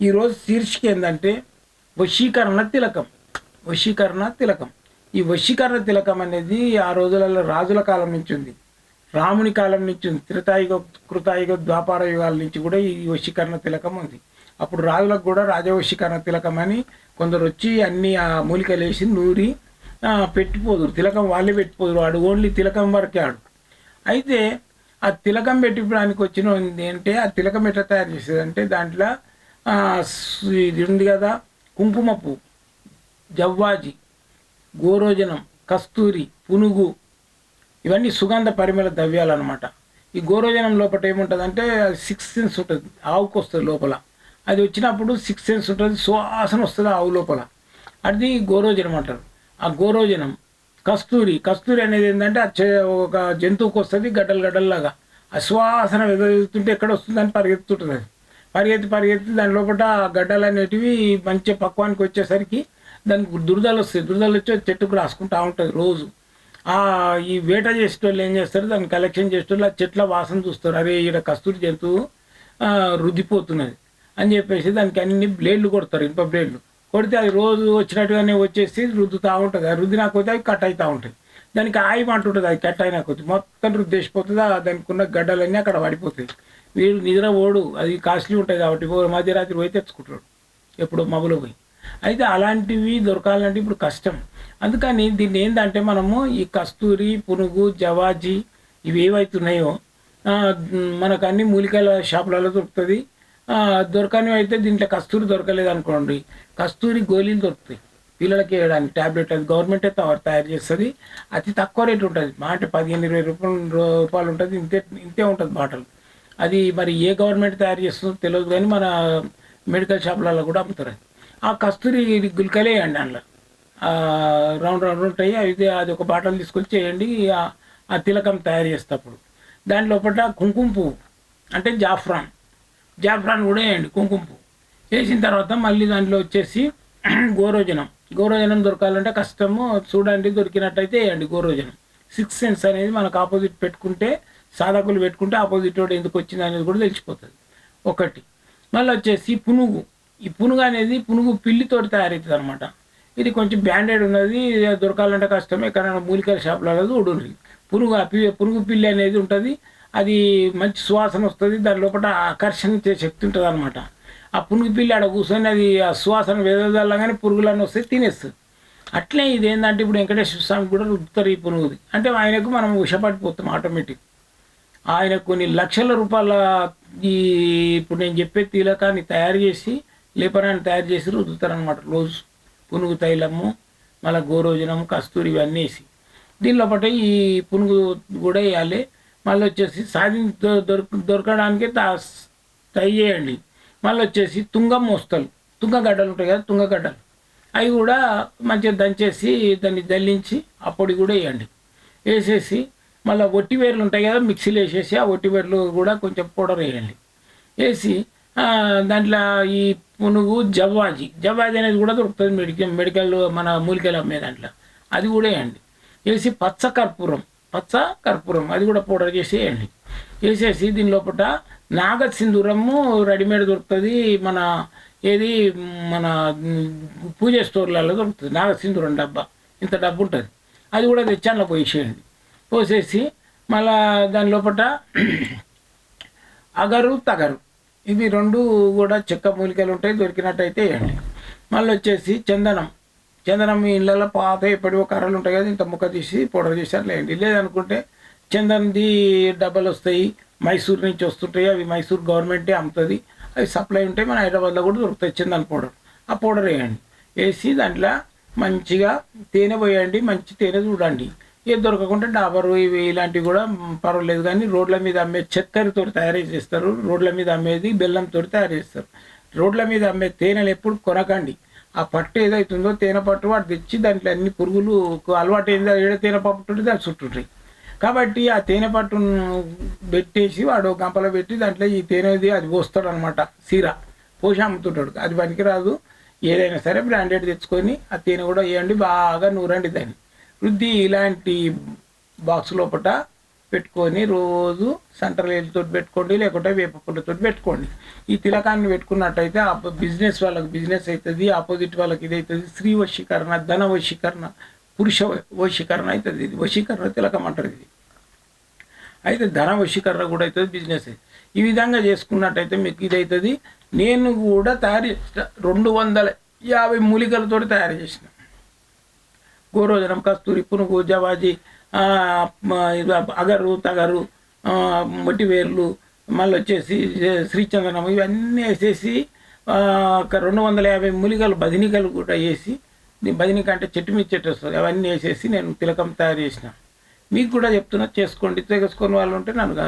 ఈరోజు శీర్షిక ఏంటంటే వశీకరణ తిలకం. వశీకరణ తిలకం. ఈ వశీకరణ తిలకం అనేది ఆ రోజులలో రాజుల కాలం నుంచి ఉంది. రాముని కాలం నుంచి ఉంది. త్రితాయుగ కృతాయుగ ద్వాపార యుగాల నుంచి కూడా ఈ వశీకరణ తిలకం ఉంది. అప్పుడు రాజులకు కూడా రాజవశీకరణ తిలకం అని కొందరు వచ్చి అన్ని ఆ మూలికలు వేసి నూరి పెట్టిపోదురు. తిలకం వాళ్ళే పెట్టిపోదురు. వాడు ఓన్లీ తిలకం వరకే ఆడు. అయితే ఆ తిలకం పెట్టిపోవడానికి వచ్చిన ఏంటంటే ఆ తిలకం ఎట్లా తయారు చేసేది అంటే దాంట్లో ఇది ఉంది కదా కుంకుమ పువ్వు జవ్వాజి గోరోజనం కస్తూరి పునుగు ఇవన్నీ సుగంధ పరిమళ ద్రవ్యాలు అనమాట ఈ గోరోజనం లోపల ఏముంటుందంటే సిక్స్ సెన్స్ ఉంటుంది ఆవుకు వస్తుంది లోపల. అది వచ్చినప్పుడు సిక్స్ సెన్స్ ఉంటుంది సువాసన వస్తుంది ఆవు లోపల. అది గోరోజనం అంటారు. ఆ గోరోజనం కస్తూరి కస్తూరి అనేది ఏంటంటే అది ఒక జంతువుకు వస్తుంది గడ్డలు గడ్డల్లాగా. ఆ సువాసన వెదజల్లుతుంటే ఎక్కడ వస్తుందని పరిగెత్తుంటుంది అది. పరిగెత్తి పరిగెత్తి దాని లోపల గడ్డలు అనేటివి మంచి పక్వానికి వచ్చేసరికి దానికి దురదలు వస్తాయి. దురదలు వచ్చి చెట్టుకు రాసుకుంటూ ఉంటుంది రోజు. ఆ ఈ వేట చేసేటోళ్ళు ఏం చేస్తారు? దాన్ని కలెక్షన్ చేసేటోళ్ళు ఆ చెట్ల వాసన చూస్తారు. అరే ఈడ కస్తూరి జంతువు రుద్దిపోతున్నది అని చెప్పేసి దానికి అన్ని బ్లేడ్లు కొడతారు ఇనుప బ్లేడ్లు. కొడితే అది రోజు వచ్చినట్టుగానే వచ్చేసి రుద్దుతూ ఉంటుంది. అది రుద్దినా కొద్ది అవి కట్ అవుతూ ఉంటాయి. దానికి ఆయం అంటుంటుంది అది కట్ అయినా కొద్ది. మొత్తం రుద్దేసిపోతుంది దానికి ఉన్న గడ్డలన్నీ అక్కడ పడిపోతాయి. వీడు నిద్ర ఓడు అది కాస్ట్లీ ఉంటాయి కాబట్టి మధ్యరాత్రి పోయి తెచ్చుకుంటాడు ఎప్పుడు మగులు పోయి. అయితే అలాంటివి దొరకాలంటే ఇప్పుడు కష్టం. అందుకని దీన్ని ఏంటంటే మనము ఈ కస్తూరి పునుగు జవాజీ ఇవి ఏవైతున్నాయో మనకు అన్ని మూలికల షాపులలో దొరుకుతుంది. దొరకని అయితే దీంట్లో కస్తూరి దొరకలేదు అనుకోండి. కస్తూరి గోళీలు దొరుకుతాయి. పిల్లలకి వేయడానికి ట్యాబ్లెట్ అది గవర్నమెంటే తయారు తయారు చేస్తుంది. అతి తక్కువ రేటు ఉంటుంది. మా అంటే పదిహేను ఇరవై రూపాయలు రూపాయలు ఉంటుంది. ఇంతే ఇంతే ఉంటుంది బాటలు. అది మరి ఏ గవర్నమెంట్ తయారు చేస్తుందో తెలియదు కానీ మన మెడికల్ షాపులలో కూడా అమ్ముతారు ఆ కస్తూరి గుల్కలే వేయండి అందులో. రౌండ్ రౌండ్ ఉంటాయి అయితే అది ఒక బాటలు తీసుకొచ్చి చేయండి ఆ- ఆ తిలకం తయారు చేసేటప్పుడు దాని లోపల కుంకుమ పువ్వు అంటే జాఫ్రాన్. జాఫ్రాన్ కూడా వేయండి కుంకుమ పువ్వు. వేసిన తర్వాత మళ్ళీ దాంట్లో వచ్చేసి గోరోజనం. గోరోజనం దొరకాలంటే కష్టము చూడండి దొరికినట్టయితే వేయండి గోరోజనం. సిక్స్ సెన్స్ అనేది మనకు ఆపోజిట్ పెట్టుకుంటే సాధకులు పెట్టుకుంటే ఆపోజిట్ వాడు ఎందుకు వచ్చింది అనేది కూడా తెలిసిపోతుంది. ఒకటి. మళ్ళీ వచ్చేసి పునుగు. ఈ పునుగు అనేది పునుగు పిల్లితోటి తయారవుతుంది అనమాట ఇది కొంచెం బ్యాండెడ్ ఉన్నది దొరకాలంటే కష్టం ఎక్కడైనా మూలికల షాపులలో చూడండి పునుగు పి- పునుగు పిల్లి అనేది ఉంటుంది అది మంచి సువాసన వస్తుంది దాని లోపల ఆకర్షించే శక్తి ఉంటుంది అనమాట ఆ పునుగు పిల్లి ఆడ కూర్చొని అది ఆ సువాసన వేదల్లాగానే పురుగులన్నీ వస్తే తినేస్తుంది. అట్లే ఇది ఏంటంటే ఇప్పుడు వెంకటేశ్వర స్వామి కూడా రుద్దుతారు ఈ పునుగుది. అంటే ఆయనకు మనం ఉషపడిపోతాం ఆటోమేటిక్. ఆయన కొన్ని లక్షల రూపాయల ఈ ఇప్పుడు నేను చెప్పే తీలకాన్ని తయారు చేసి లేపనాన్ని తయారు చేసి రుద్దుతారనమాట రోజు పునుగు తైలము మళ్ళీ గోరోజనము కస్తూరి ఇవన్నీ వేసి. దీనిలో పాటు ఈ పునుగు కూడా వేయాలి. మళ్ళీ వచ్చేసి సాధి దొరక దొరకడానికి ట్రై చేయండి. మళ్ళీ వచ్చేసి తుంగ మోస్తలు. తుంగగడ్డలు ఉంటాయి కదా తుంగగడ్డలు అవి కూడా మంచిగా దంచేసి దాన్ని జల్లించి ఆ పొడి కూడా వేయండి. వేసేసి మళ్ళీ ఒట్టివేర్లు ఉంటాయి కదా మిక్సీలో వేసేసి ఆ ఒట్టివేర్లు కూడా కొంచెం పౌడర్ వేయండి వేసి దాంట్లో ఈ పునుగు జవ్వాజి. జవ్వాజి అనేది కూడా దొరుకుతుంది మెడికల్ మెడికల్ మన మూలికలు అమ్మే దాంట్లో. అది కూడా వేయండి. వేసి పచ్చ కర్పూరం పచ్చ కర్పూరం అది కూడా పౌడర్ చేసి వేయండి. వేసేసి దీని లోపల నాగ సింధూరము రెడీమేడ్ దొరుకుతుంది. మన ఏది మన పూజ స్టోర్లలో దొరుకుతుంది. నాగ సింధూరం డబ్బా. ఇంత డబ్బు ఉంటుంది. అది కూడా తెచ్చి పోయి చేయండి పోసేసి మళ్ళా దాని లోపల అగరు తగరు. ఇవి రెండు కూడా చెక్క మూలికలు ఉంటాయి దొరికినట్టయితే వేయండి. మళ్ళీ వచ్చేసి చందనం. చందనం మీ ఇళ్ళలో పాత ఎప్పటివో కర్రలు ఉంటాయి కదా ఇంత ముక్క తీసి పౌడర్ చేసి అట్లా వేయండి. లేదనుకుంటే చందనంది డబ్బలు వస్తాయి మైసూర్ నుంచి వస్తుంటాయి అవి మైసూర్ గవర్నమెంటే అమ్ముతుంది. అవి సప్లై ఉంటాయి మన హైదరాబాద్లో కూడా దొరుకుతాయి చందన పౌడర్. ఆ పౌడర్ వేయండి. వేసి దాంట్లో మంచిగా తేనె పోయండి మంచి తేనె చూడండి. ఏది దొరకకుండా డాబరు ఇవి ఇలాంటివి కూడా పర్వాలేదు కానీ రోడ్ల మీద అమ్మే చక్కెరతో తయారు చేస్తారు. రోడ్ల మీద అమ్మేది బెల్లంతో తయారు చేస్తారు. రోడ్ల మీద అమ్మే తేనెలు ఎప్పుడు కొనకండి ఆ పట్టు ఏదైతుందో తేనె పట్టు వాడు తెచ్చి దాంట్లో అన్ని పురుగులు అలవాటు ఏందో ఏడ తేనె పట్టు ఉంటే దాన్ని చుట్టుంటాయి కాబట్టి ఆ తేనె పట్టును పెట్టేసి వాడు గంపలో పెట్టి దాంట్లో ఈ తేనెది అది పోస్తాడు అనమాట సీర పోసి అమ్ముతుంటాడు. అది పనికిరాదు. ఏదైనా సరే బ్రాండెడ్ తెచ్చుకొని ఆ తేనె కూడా వేయండి బాగా నూరండి దాన్ని. వృద్ధి ఇలాంటి బాక్స్ లోపల పెట్టుకొని రోజు సెంటర్ తోటి పెట్టుకోండి లేకుంటే వేప పెట్టుకోండి. ఈ తిలకాన్ని పెట్టుకున్నట్టయితే ఆ బిజినెస్ వాళ్ళకి బిజినెస్ అవుతుంది ఆపోజిట్ వాళ్ళకి ఇది అవుతుంది స్త్రీ వశీకరణ ధన వశీకరణ పురుష వశీకరణ అవుతుంది ఇది వశీకరణ తిలకం అంటారు ఇది. అయితే ధన వశీకరణ కూడా అవుతుంది బిజినెస్ ఈ విధంగా చేసుకున్నట్టయితే మీకు ఇది అవుతుంది నేను కూడా తయారు చేసిన రెండు వందల యాభై మూలికలతో తయారు చేసిన. గోరోజనం కస్తూరి పునుగు జవాజీ ఇది అగరు తగరు ఆ, మళ్ళీ వచ్చేసి శ్రీచందనం ఇవన్నీ వేసేసి ఒక రెండు వందల యాభై మూలికలు బదినికలు కూడా వేసి బదినిక అంటే చెట్టు మీద చెట్టు వస్తుంది అవన్నీ వేసేసి నేను తిలకం తయారు చేసిన. మీకు కూడా చెప్తున్నా చేసుకోండి. తెగసుకొని వాళ్ళు ఉంటే నన్ను